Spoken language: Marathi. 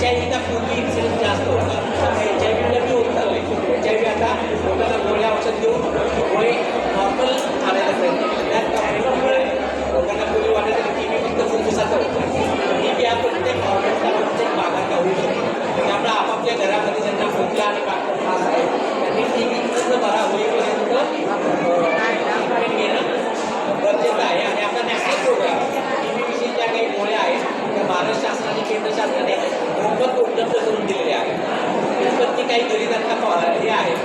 एच आय व्हीचा पूर्वी इन्सिडन्स जास्त होता आता एच आय व्हीला बी होत चाललंय एच आय व्ही आता लोकांना गोळ्या औषध देऊन गोळे नॉर्मल आणायला पाहिजे त्यात त्यामुळे लोकांना पूर्वी वाटत की टी व्ही फक्त फुफ्फुसाचा होता टी व्ही हा प्रत्येक ऑर्गनचा प्रत्येक भागात होऊ शकतो. त्यामुळे आपापल्या घरामध्ये ज्यांना खोकला आणि काकड त्रास आहे त्यांनी टी व्ही पूर्ण बरा होईपर्यंत घेणं गरजेचं आहे. आणि आपला नॅशनल प्रोग्राम टी व्ही विषयी ज्या काही गोळ्या आहेत त्या भारत शासनाने केंद्र शासनाने उत्पत्ती काही गरीबांना पा- हे आहे